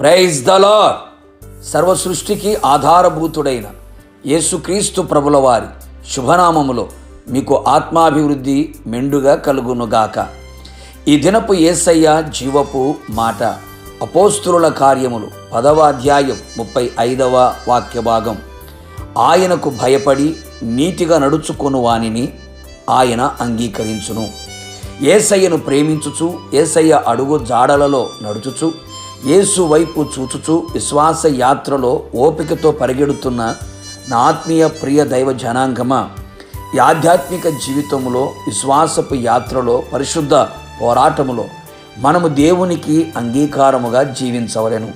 Praise the lord. సర్వ సృష్టికి ఆధారభూతుడైన యేసుక్రీస్తు ప్రభుల వారి శుభనామములో మీకు ఆత్మాభివృద్ధి మెండుగా కలుగునుగాక. ఈ దినపు యేసయ్య జీవపు మాట అపోస్తుల కార్యములు పదవ అధ్యాయం ముప్పై ఐదవ వాక్య భాగం. ఆయనకు భయపడి నీతిగా నడుచుకొను వానిని ఆయన అంగీకరించును. ఏసయ్యను ప్రేమించుచు ఏసయ్య అడుగు జాడలలో నడుచుచు యేసు వైపు చూచుచూ విశ్వాస యాత్రలో ఓపికతో పరిగెడుతున్న నా ఆత్మీయ ప్రియ దైవ జనాంగమా? ఈ ఆధ్యాత్మిక జీవితంలో విశ్వాసపు యాత్రలో పరిశుద్ధ పోరాటములో మనము దేవునికి అంగీకారముగా జీవించవలెను.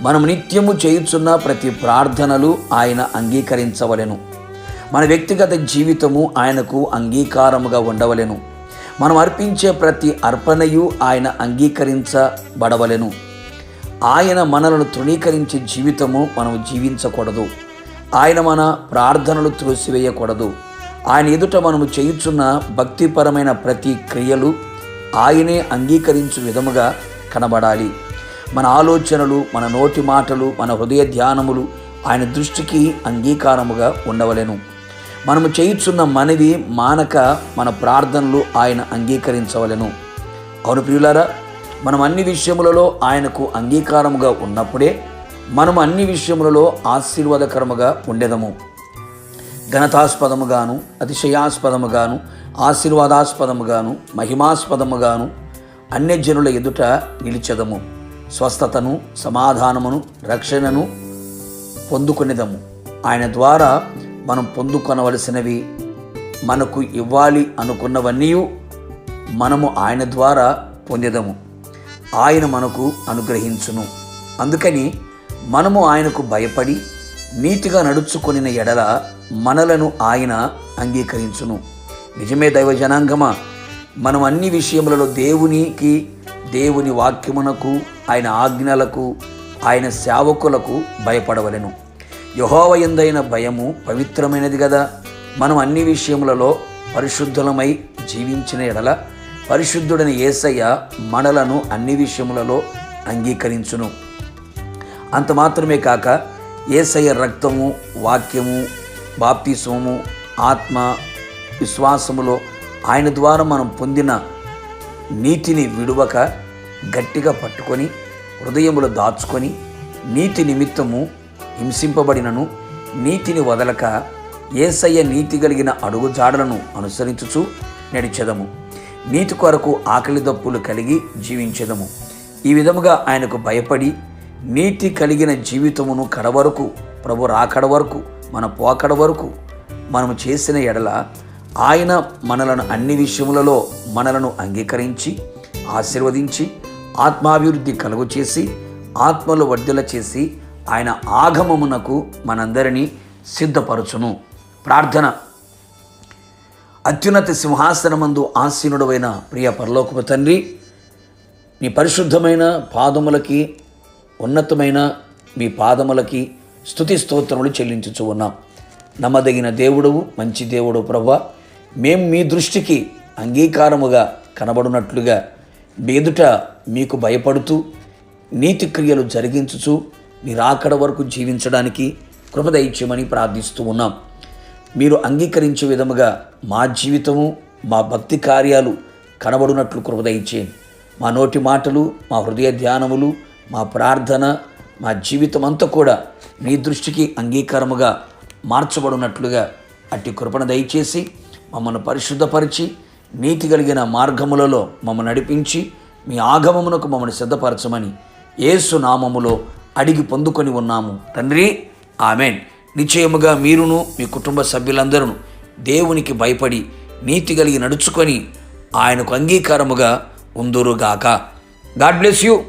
మనం నిత్యము చేయుచున్న ప్రతి ప్రార్థనలు ఆయన అంగీకరించవలెను. మన వ్యక్తిగత జీవితము ఆయనకు అంగీకారముగా ఉండవలెను. మనం అర్పించే ప్రతి అర్పణయు ఆయన అంగీకరించబడవలెను. ఆయన మనలను తృణీకరించే జీవితము మనం జీవించకూడదు. ఆయన మన ప్రార్థనలు త్రోసివేయకూడదు. ఆయన ఎదుట మనము చేయుచున్న భక్తిపరమైన ప్రతి క్రియలు ఆయనే అంగీకరించు విధముగా కనబడాలి. మన ఆలోచనలు మన నోటి మాటలు మన హృదయ ధ్యానములు ఆయన దృష్టికి అంగీకారముగా ఉండవలెను. మనము చేయుచున్న మనవి మానక మన ప్రార్థనలు ఆయన అంగీకరించవలెను. అవును ప్రియులారా మనం అన్ని విషయములలో ఆయనకు అంగీకారముగా ఉన్నప్పుడే మనం అన్ని విషయములలో ఆశీర్వాదకరముగా ఉండేదము. ఘనతాస్పదముగాను అతిశయాస్పదముగాను ఆశీర్వాదాస్పదముగాను మహిమాస్పదముగాను అన్యజనుల ఎదుట నిలిచెదము. స్వస్థతను సమాధానమును రక్షణను పొందుకునేదము. ఆయన ద్వారా మనం పొందుకొనవలసినవి మనకు ఇవ్వాలి అనుకున్నవన్నీ మనము ఆయన ద్వారా పొందేదము. ఆయన మనకు అనుగ్రహించును. అందుకని మనము ఆయనకు భయపడి నీతిగా నడుచుకొనిన ఎడల మనలను ఆయన అంగీకరించును. నిజమే దైవ జనాంగమా? మనం అన్ని విషయములలో దేవునికి దేవుని వాక్యమునకు ఆయన ఆజ్ఞలకు ఆయన సేవకులకు భయపడవలెను. యహోవయందైన భయము పవిత్రమైనది కదా మనం అన్ని విషయములలో పరిశుద్ధులమై జీవించిన ఎడల పరిశుద్ధుడని ఏసయ్య మనలను అన్ని విషయములలో అంగీకరించును. అంత మాత్రమే కాక ఏసయ్య రక్తము వాక్యము బాప్తిస్వము ఆత్మ విశ్వాసములో ఆయన ద్వారా మనం పొందిన నీతిని విడువక గట్టిగా పట్టుకొని హృదయములో దాచుకొని నీతి నిమిత్తము హింసింపబడినను నీతిని వదలక ఏసయ్య నీతి కలిగిన అడుగుజాడలను అనుసరించుచు నడిచెదము. నీతి కొరకు ఆకలి దప్పులు కలిగి జీవించెదము. ఈ విధముగా ఆయనకు భయపడి నీతి కలిగిన జీవితమును కడవరకు ప్రభు రాకడ వరకు మన పోకడ వరకు మనము చేసిన ఎడల ఆయన మనలను అన్ని విషయములలో మనలను అంగీకరించి ఆశీర్వదించి ఆత్మాభివృద్ధి కలుగు చేసి ఆత్మలు వర్ధల చేసి ఆయన ఆగమమునకు మనందరినీ సిద్ధపరచును. ప్రార్థన. అత్యున్నత సింహాసనమందు ఆసీనుడవైన ప్రియ పరలోకపు తండ్రి నీ పరిశుద్ధమైన పాదములకి ఉన్నతమైన మీ పాదములకి స్థుతి స్తోత్రములు చెల్లించుచు ఉన్నాం. నమ్మదగిన దేవుడవు మంచి దేవుడు ప్రభ మేం మీ దృష్టికి అంగీకారముగా కనబడినట్లుగా మీదుట మీకు భయపడుతూ నీతి క్రియలు జరిగించుచు మీరు ఆకడ వరకు జీవించడానికి కృపదైత్యమని ప్రార్థిస్తూ ఉన్నాం. మీరు అంగీకరించే విధముగా మా జీవితము మా భక్తి కార్యాలు కనబడినట్లు కృపదయిచ్చేయండి మా నోటి మాటలు మా హృదయ ధ్యానములు మా ప్రార్థన మా జీవితం అంతా కూడా మీ దృష్టికి అంగీకారముగా మార్చబడినట్లుగా అట్టి కృపణ దయచేసి మమ్మల్ని పరిశుద్ధపరిచి నీతి కలిగిన మార్గములలో మమ్మల్ని నడిపించి మీ ఆగమమునకు మమ్మల్ని సిద్ధపరచమని ఏసు నామములో అడిగి పొందుకొని ఉన్నాము. తండ్రి ఆమెన్. నిశ్చయముగా మీరును మీ కుటుంబ సభ్యులందరూ దేవునికి భయపడి నీతి కలిగి నడుచుకొని ఆయనకు అంగీకారముగా ఉందురుగాక. God bless you.